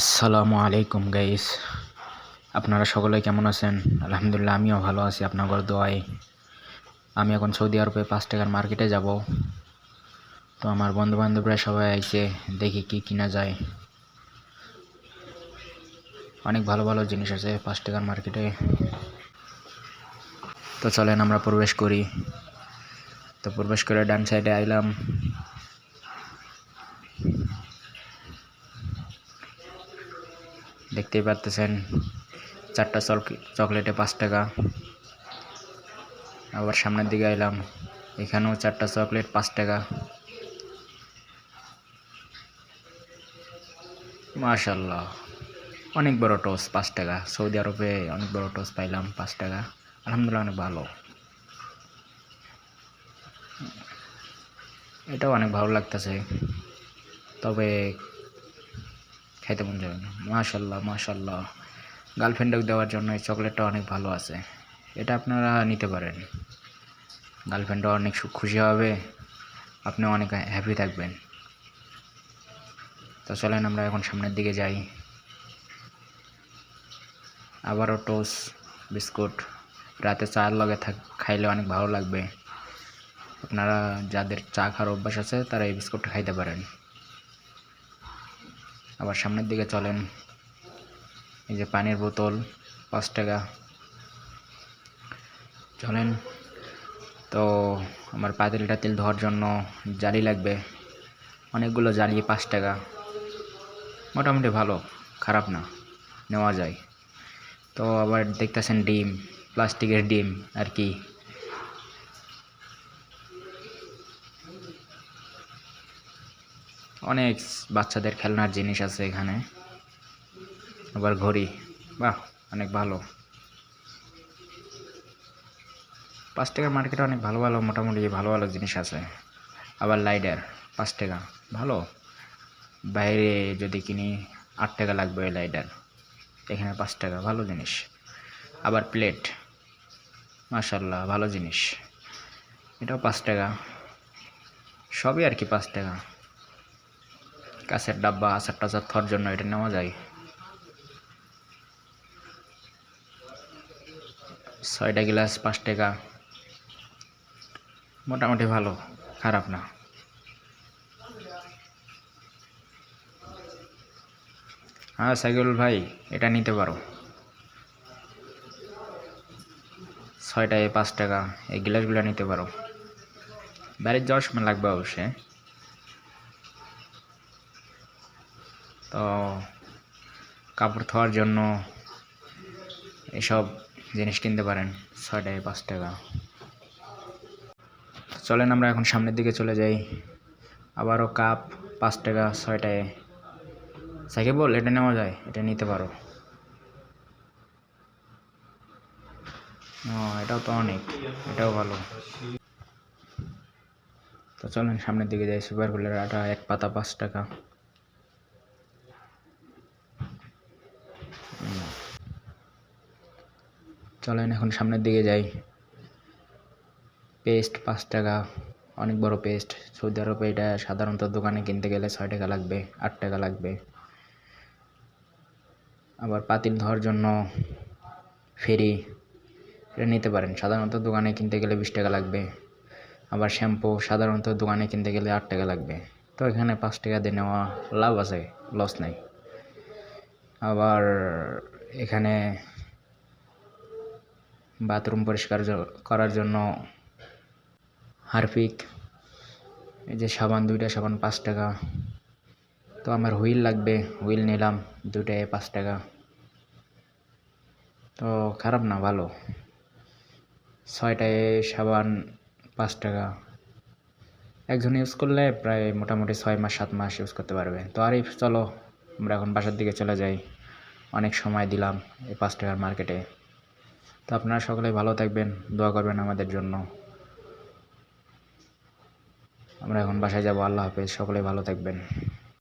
আসসালামু আলাইকুম গাইস আপনারা সকলে কেমন আছেন? আলহামদুলিল্লাহ, আমিও ভালো আছি আপনাদের দোয়ায়। আমি এখন সৌদি আরবে পাঁচ টাকার মার্কেটে যাব। তো আমার বন্ধু বান্ধবরা সবাই আইছে, দেখি কি কিনা যায়। অনেক ভালো ভালো জিনিস আছে পাঁচ টাকার মার্কেটে। তো চলেন আমরা প্রবেশ করি। তো প্রবেশ করে ডান সাইডে আইলাম। দেখতেই পারতেছেন, চারটা চকলেটে পাঁচ টাকা। আবার সামনের দিকে এলাম এখানেও চারটা চকলেট পাঁচ টাকা। মাশাল্লাহ অনেক বড় টোস পাঁচ টাকা। সৌদি আরবে অনেক বড় টোস পাইলাম পাঁচ টাকা। আলহামদুলিল্লাহ অনেক ভালো। এটাও অনেক ভালো লাগতেছে। তবে খাইতে মন যাবে না। মাশাল্লাহ মাশাল্লাহ। গার্লফ্রেন্ডকে দেওয়ার জন্য এই চকলেটটা অনেক ভালো আছে। এটা আপনারা নিতে পারেন। গার্লফ্রেন্ডও অনেক খুশি হবে। আপনি অনেক হ্যাপি থাকবেন। তো চলেন আমরা এখন সামনের দিকে যাই। আবারও টোস বিস্কুট, রাতে চার লগে থাক খাইলে অনেক ভালো লাগবে। আপনারা যাদের চা খাওয়ার অভ্যাস আছে, তারা এই বিস্কুটটা খাইতে পারেন। আবার সামনের দিকে চলেন। এই যে পানির বোতল, পাঁচ টাকা। চলেন। তো আমার পাতিলটা তেল ধোয়ার জন্য জালি লাগবে। অনেকগুলো জালি, পাঁচ টাকা। মোটামুটি ভালো, খারাপ না, নেওয়া যায়। তো আবার দেখতেছেন ডিম, প্লাস্টিকের ডিম, আর কি। অনেক বাচ্চাদের খেলনার জিনিস আছে এখানে। আবার ঘড়ি, বাহ, অনেক ভালো। পাঁচ টাকার মার্কেটে অনেক ভালো ভালো, মোটামুটি ভালো ভালো জিনিস আছে। আবার লাইডার পাঁচ টাকা, ভালো। বাইরে যদি কিনি, আট টাকা লাগবে ওই লাইডার এখানে পাঁচ টাকা, ভালো জিনিস। আবার প্লেট মাশাল্লাহ ভালো জিনিস। এটাও পাঁচ টাকা। সবই আর কি পাঁচ টাকা। কাছের ডাব্বা আচার টাচার থর জন্য এটা নেওয়া যায়। ছয়টা গ্লাস, পাঁচ টাকা। মোটামুটি ভালো, খারাপ না। হ্যাঁ সাইকেল ভাই, এটা নিতে পারো। ছয়টায় পাঁচ টাকা, এই গ্লাসগুলো নিতে পারো। বাড়ির যাওয়ার সময় লাগবে অবশ্যই। তো কাপড় ধোয়ার জন্য এসব জিনিস কিনতে পারেন ছয়টায় পাঁচ টাকা। চলেন আমরা এখন সামনের দিকে চলে যাই। আবারও কাপ পাঁচ টাকা ছয়টায় সাইকেল বল, এটা নেওয়া যায়, এটা নিতে পারো। এটাও তো অনেক, এটাও ভালো। তো চলেন সামনের দিকে যাই, সুপার কুলের আটা এক পাতা পাঁচ টাকা। চলেন এখন সামনের দিকে যাই। পেস্ট পাঁচ টাকা, অনেক বড় পেস্ট। সৌদি আরবে এটা সাধারণত দোকানে কিনতে গেলে ছয় টাকা লাগবে, আট টাকা লাগবে। আবার পাতিল ধোয়ার জন্য ফেরি, এটা নিতে পারেন। সাধারণত দোকানে কিনতে গেলে বিশ টাকা লাগবে। আবার শ্যাম্পু সাধারণত দোকানে কিনতে গেলে আট টাকা লাগবে। তো এখানে পাঁচ টাকা দিয়ে নেওয়া লাভ আছে, লস নাই। আবার এখানে বাথরুম পরিষ্কার করার জন্য হারপিক, এই যে সাবান, দুইটা সাবান, পাঁচ টাকা। তো আমার হুইল লাগবে, হুইল নিলাম, দুইটায় পাঁচ টাকা। তো খারাপ না, ভালো। ছয়টায় সাবান, পাঁচ টাকা। একজন ইউজ করলে প্রায় মোটামুটি ছয় মাস, সাত মাস ইউজ করতে পারবে। তো আরিফ চলো, আমরা এখন বাসার দিকে চলে যাই। অনেক সময় দিলাম এই পাঁচ টাকার মার্কেটে। তো আপনারা সকলে ভালো থাকবেন, দোয়া করবেন আমাদের জন্য। আমরা এখন বাসায় যাব, আল্লাহ হাফেজ, সকলে ভালো থাকবেন।